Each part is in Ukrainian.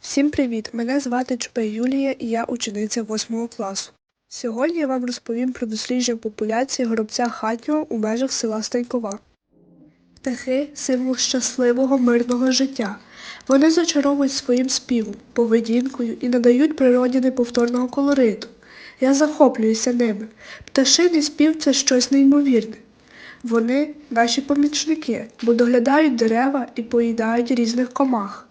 Всім привіт! Мене звати Чупе Юлія і я учениця 8 класу. Сьогодні я вам розповім про дослідження популяції горобця хатнього у межах села Станькова. Птахи символ щасливого мирного життя. Вони зачаровують своїм співом, поведінкою і надають природі неповторного колориту. Я захоплююся ними. Пташиний спів це щось неймовірне. Вони наші помічники, бо доглядають дерева і поїдають різних комах.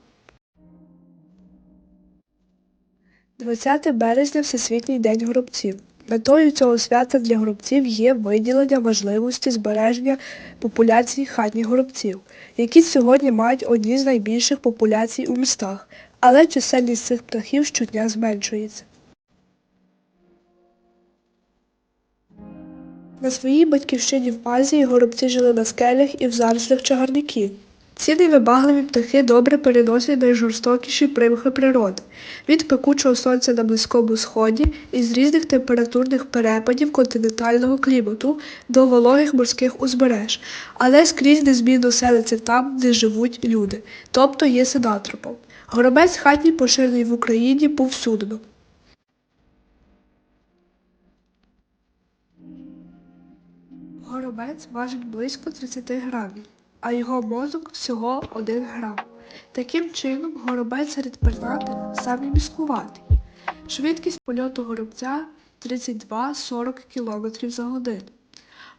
20 березня Всесвітній день горобців. Метою цього свята для горобців є виділення важливості збереження популяції хатніх горобців, які сьогодні мають одні з найбільших популяцій у містах, але чисельність цих птахів щодня зменшується. На своїй батьківщині в Азії горобці жили на скелях і в зарослях чагарників. Ці невибагливі птахи добре переносять найжорстокіші примхи природи від пекучого сонця на Близькому Сході і з різних температурних перепадів континентального клімату до вологих морських узбереж, але скрізь незмінно селиться там, де живуть люди, тобто є синантропом. Горобець хатній поширений в Україні повсюдно. Горобець важить близько 30 грамів, а його мозок всього 1 грам. Таким чином, горобець серед пернатих самий міскуватий. Швидкість польоту горобця 32-40 км за годину.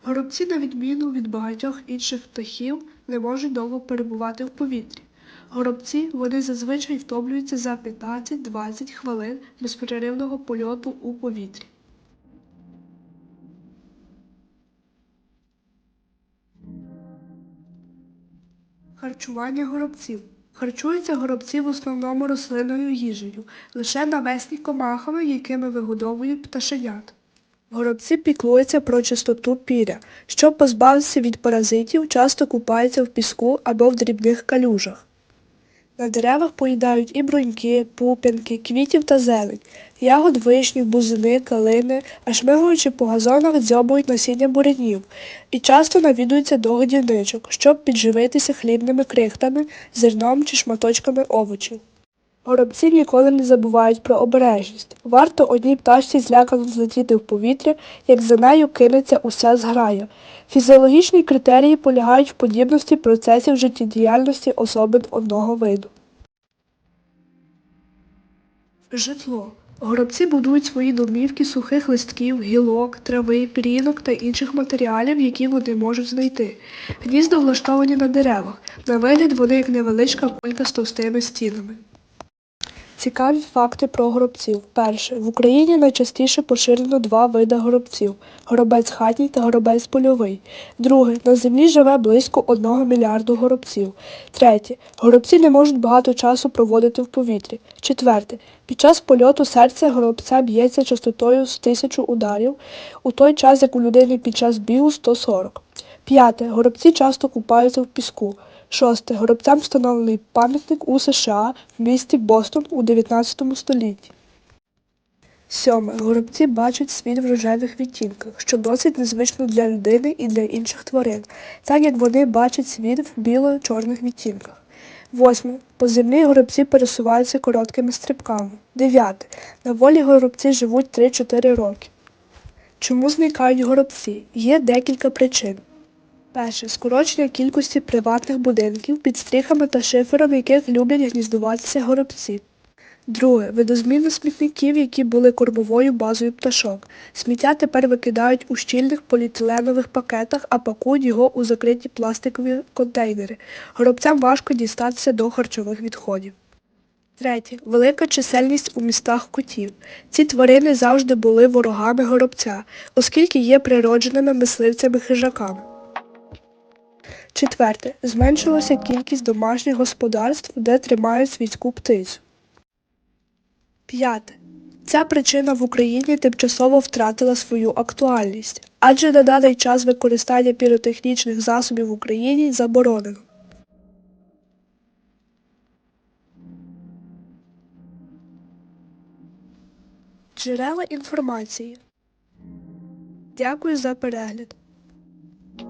Горобці, на відміну від багатьох інших птахів, не можуть довго перебувати в повітрі. Горобці вони зазвичай втомлюються за 15-20 хвилин безперервного польоту у повітрі. Харчування горобців. Харчуються горобці в основному рослинною їжею, лише навесні комахами, якими вигодовують пташенят. Горобці піклуються про чистоту піря. Щоб позбавитися від паразитів, часто купаються в піску або в дрібних калюжах. На деревах поїдають і бруньки, пуп'янки, квітів та зелень, ягод вишнів, бузини, калини, а шмигуючи по газонах дзьобують насіння бурянів і часто навідуються до годівничок, щоб підживитися хлібними крихтами, зерном чи шматочками овочів. Горобці ніколи не забувають про обережність. Варто одній пташці злякано злетіти в повітря, як за нею кинеться уся зграя. Фізіологічні критерії полягають в подібності процесів життєдіяльності особин одного виду. Житло. Горобці будують свої домівки сухих листків, гілок, трави, пірінок та інших матеріалів, які вони можуть знайти. Гнізда влаштовані на деревах. На вигляд вони як невеличка кулька з товстими стінами. Цікаві факти про горобців. Перше. В Україні найчастіше поширено два види горобців горобець хатній та горобець польовий. Друге. На землі живе близько 1 мільярду горобців. Третє. Горобці не можуть багато часу проводити в повітрі. Четверте. Під час польоту серце горобця б'ється частотою з тисячу ударів, у той час як у людини під час бігу 140. П'яте. Горобці часто купаються в піску. Шосте. Горобцям встановлений пам'ятник у США в місті Бостон у 19 столітті. Сьоме. Горобці бачать світ в рожевих відтінках, що досить незвично для людини і для інших тварин, так як вони бачать світ в біло-чорних відтінках. Восьме. По землі горобці пересуваються короткими стрибками. Дев'яте. На волі горобці живуть 3-4 роки. Чому зникають горобці? Є декілька причин. Перше. Скорочення кількості приватних будинків під стріхами та шифером, в яких люблять гніздуватися горобці. Друге. Видозміна смітників, які були кормовою базою пташок. Сміття тепер викидають у щільних поліетиленових пакетах, а пакують його у закриті пластикові контейнери. Горобцям важко дістатися до харчових відходів. Третє. Велика чисельність у містах котів. Ці тварини завжди були ворогами горобця, оскільки є природженими мисливцями-хижаками. Четверте. Зменшилася кількість домашніх господарств, де тримають свійську птицю. П'яте. Ця причина в Україні тимчасово втратила свою актуальність, адже на даний час використання піротехнічних засобів в Україні заборонено. Джерела інформації. Дякую за перегляд.